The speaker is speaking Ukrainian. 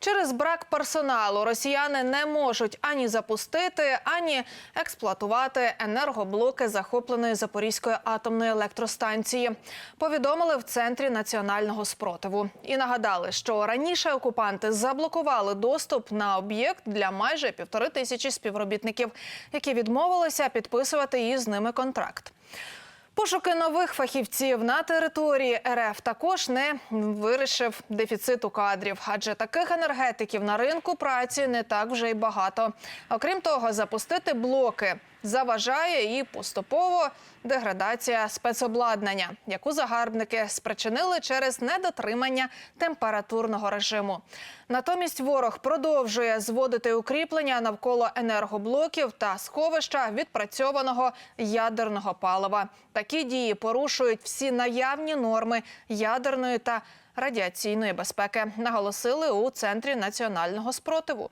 Через брак персоналу росіяни не можуть ані запустити, ані експлуатувати енергоблоки захопленої Запорізької атомної електростанції. Повідомили в центрі національного спротиву і нагадали, що раніше окупанти заблокували доступ на об'єкт для майже півтори тисячі співробітників, які відмовилися підписувати із ними контракт. Пошуки нових фахівців на території РФ також не вирішив дефіциту кадрів, адже таких енергетиків на ринку праці не так вже й багато. Окрім того, запустити блоки заважає і поступово деградація спецобладнання, яку загарбники спричинили через недотримання температурного режиму. Натомість ворог продовжує зводити укріплення навколо енергоблоків та сховища відпрацьованого ядерного палива. Такі дії порушують всі наявні норми ядерної та радіаційної безпеки, наголосили у центрі національного спротиву.